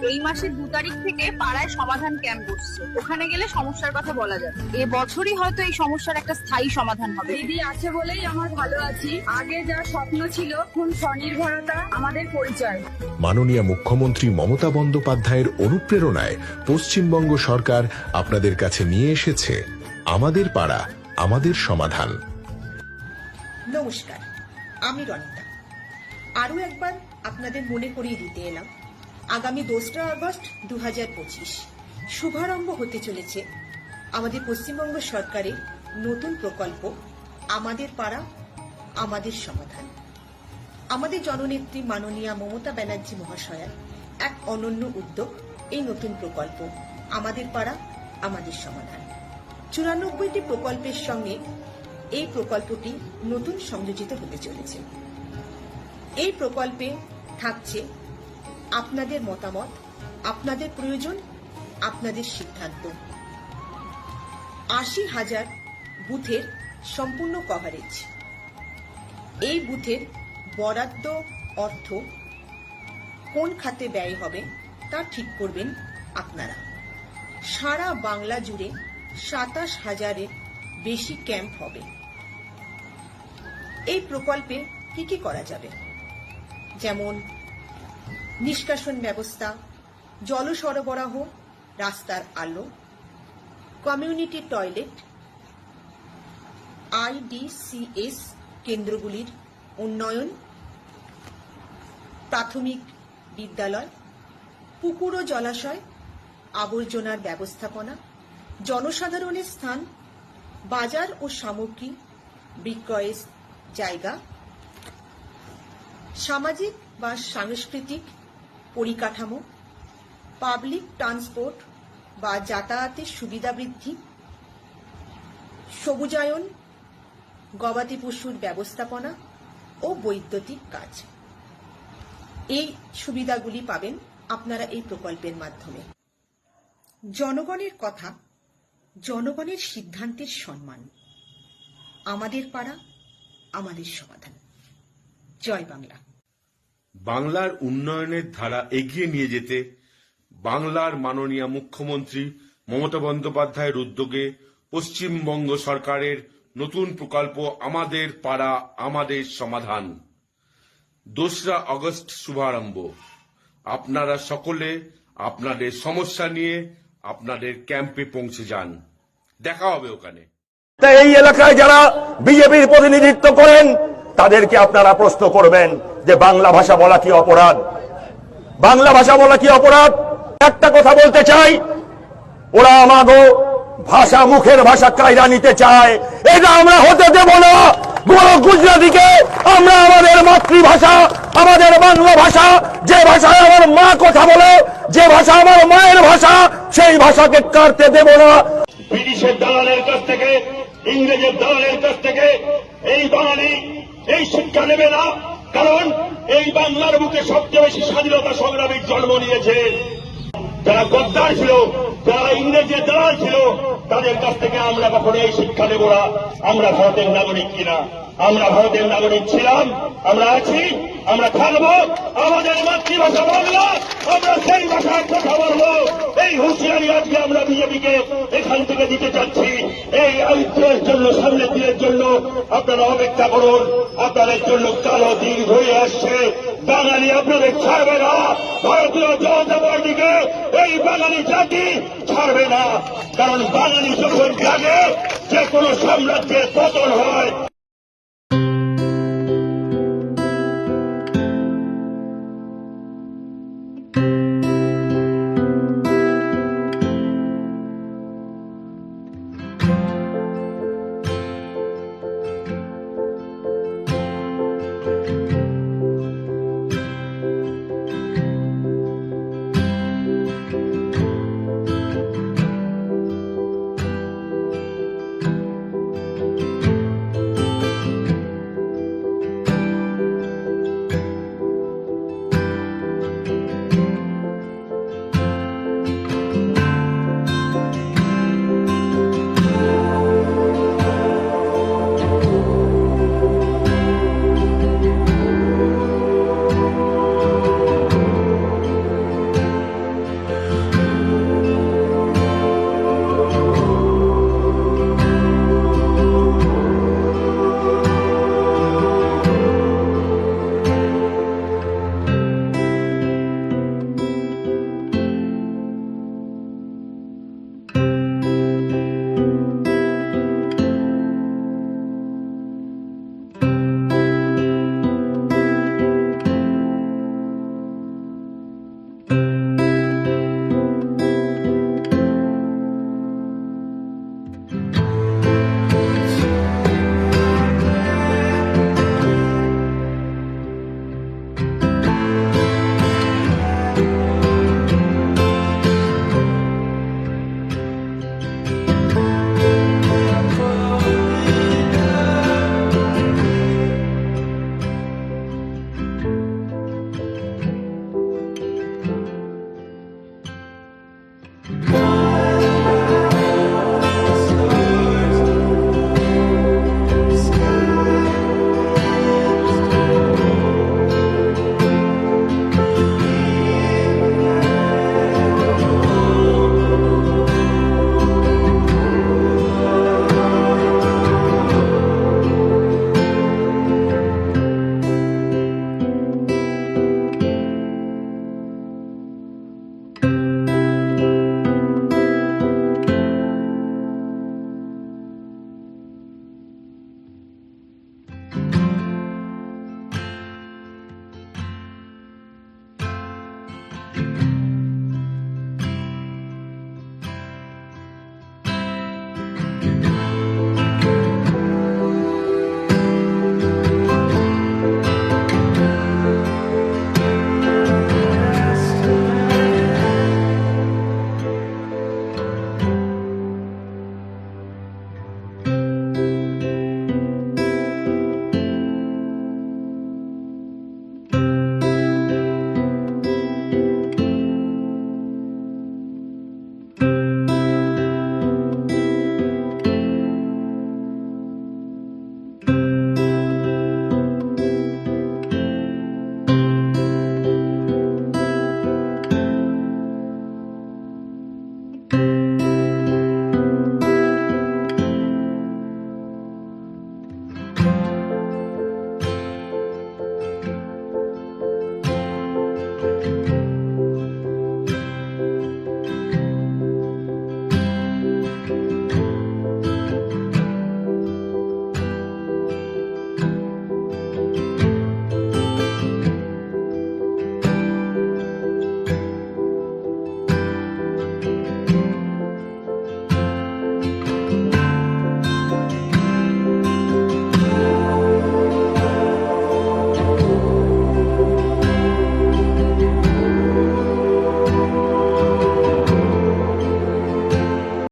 মাসের দু তারিখ থেকে পাড়ায় সমাধান ক্যাম্প বসছে। ওখানে গেলে সমস্যার কথা বলা যাবে। এ বছরই হয়তো এই সমস্যার একটা স্থায়ী সমাধান হবে। দিদি আছে বলেই আমার ভালো আছি। আগে যা স্বপ্ন ছিল এখন স্বনির্ভরতা আমাদের পরিচয়। মাননীয় মুখ্যমন্ত্রী মমতা বন্দ্যোপাধ্যায়ের অনুপ্রেরণায় পশ্চিমবঙ্গ সরকার আপনাদের কাছে নিয়ে এসেছে আমাদের পাড়া আমাদের সমাধান। নমস্কার আমি রনিতা। আরও একবার আপনাদের মনে করিয়ে দিতে এলাম। আগামী দোসরা আগস্ট দু হাজার পঁচিশ। শুভারম্ভ হতে চলেছে। আমাদের পশ্চিমবঙ্গ সরকারের নতুন প্রকল্প, আমাদের পাড়া, আমাদের সমাধান। আমাদের জননেত্রী মাননীয়া মমতা ব্যানার্জি মহাশয়ার এক অনন্য উদ্যোগ, এই নতুন প্রকল্প, আমাদের পাড়া, আমাদের সমাধান। চুরানব্বইটি প্রকল্পের সঙ্গে এই প্রকল্পটি নতুন সংযোজিত হতে চলেছে। এই প্রকল্পে থাকছে আপনাদের মতামত, আপনাদের প্রয়োজন, আপনাদের সিদ্ধান্ত। আশি হাজার বুথের সম্পূর্ণ কভারেজ এই বুথের বরাদ্দ অর্থ কোন খাতে ব্যয় হবে তা ঠিক করবেন আপনারা। সারা বাংলা জুড়ে সাতাশ হাজারের বেশি ক্যাম্প হবে। এই প্রকল্পে কি কি করা যাবে? যেমন নিষ্কাশন ব্যবস্থা, জল সরবরাহ, রাস্তার আলো, কমিউনিটি টয়লেট আইডিসিএস কেন্দ্রগুলির উন্নয়ন, প্রাথমিক বিদ্যালয়, পুকুর ও জলাশয়, আবর্জনার ব্যবস্থাপনা, জনসাধারণের স্থান, বাজার ও সামগ্রী, বিক্রয়ের জায়গা, সামাজিক বা সাংস্কৃতিক পরিকাঠামো পাবলিক ট্রান্সপোর্ট বা যাতায়াতের সুবিধা বৃদ্ধি, সবুজায়ন, গবাদি পশুর ব্যবস্থাপনা ও বৈদ্যুতিক কাজ। এই সুবিধাগুলি পাবেন আপনারা এই প্রকল্পের মাধ্যমে। জনগণের কথা, জনগণের সিদ্ধান্তের সম্মান। আমাদের পাড়া, আমাদের সমাধান। জয় বাংলা। বাংলার উন্নয়নের ধারা এগিয়ে নিয়ে যেতে বাংলার মাননীয় মুখ্যমন্ত্রী মমতা বন্দ্যোপাধ্যায়ের উদ্যোগে পশ্চিমবঙ্গ সরকারের নতুন প্রকল্প আমাদের পাড়া, আমাদের সমাধান। দোসরা আগস্ট শুভারম্ভ। আপনারা সকলে আপনাদের সমস্যা নিয়ে আপনাদের ক্যাম্পে পৌঁছে যান। দেখা হবে ওখানে। এই এলাকায় যারা বিজেপির প্রতিনিধিত্ব করেন, তাদেরকে আপনারা প্রশ্ন করবেন। যে বাংলা ভাষা বলা কি অপরাধ? বাংলা ভাষা বলা কি অপরাধ? একটা কথা বলতে চাই, ওরা আমাগো ভাষা মুখের ভাষা কায়রা নিতে চায়। এটা আমরা হতে দেব না বড় গুজরাটিকে, আমরা আমাদের মাতৃভাষা, আমাদের বাংলা ভাষা, যে ভাষায় আমার মা কথা বলে, যে ভাষা আমার মায়ের ভাষা, সেই ভাষাকে কাটতে দেব না। ব্রিটিশের দালালের কাছ থেকে, ইংরেজের দালালের কাছ থেকে এই বাঙালি এই শিক্ষা নেবে না। কারণ এই বাংলার বুকে সবচেয়ে বেশি স্বাধীনতা সংগ্রামীর জন্ম নিয়েছে। যারা গদ্দার ছিল, যারা ইংরেজের দালাল ছিল, তাদের কাছ থেকে আমরা কখনো এই শিক্ষা নেব না। আমরা ভারতের নাগরিক কিনা? আমরা ভারতের নাগরিক ছিলাম, আমরা আছি। আমরা থাকব, আমাদের মাতৃভাষা বাংলা, আমরা সেই ভাষায় কথা বলব এই হুঁশিয়ারি আজকে আমরা বিজেপিকে এখান থেকে দিতে চাচ্ছি। এই আয়ুদ্ধের জন্য সামনের দিনের জন্য আপনারা অপেক্ষা করুন। আপনাদের জন্য কালো দিন হয়ে আসছে। বাঙালি আপনাদের ছাড়বে না। ভারতীয় জনতা পার্টিকে এই বাঙালি জাতি ছাড়বে না। কারণ বাঙালি যখন জাগে, যে কোনো সাম্রাজ্যের পতন হয়।